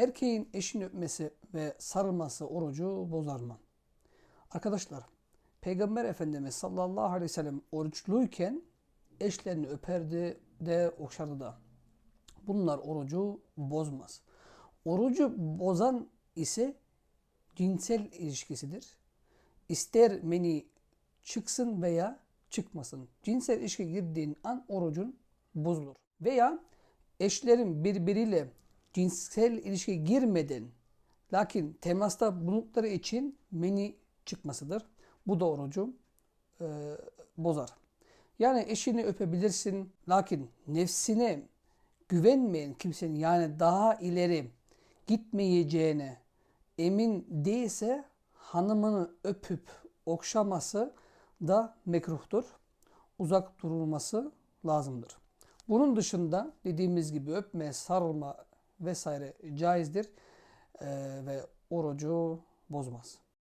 Erkeğin eşini öpmesi ve sarılması orucu bozar mı? Arkadaşlar, Peygamber Efendimiz sallallahu aleyhi ve sellem oruçluyken eşlerini öperdi de okşardı da. Bunlar orucu bozmaz. Orucu bozan ise cinsel ilişkisidir. İster meni çıksın veya çıkmasın. Cinsel ilişki girdiğin an orucun bozulur. Veya eşlerin birbiriyle cinsel ilişki girmeden lakin temasta bulundukları için meni çıkmasıdır. Bu da orucu e, bozar. Yani eşini öpebilirsin lakin nefsine güvenmeyen kimsenin yani daha ileri gitmeyeceğine emin değilse hanımını öpüp okşaması da mekruhtur. Uzak durulması lazımdır. Bunun dışında dediğimiz gibi öpme, sarılma vesaire caizdir Ee, ve orucu bozmaz.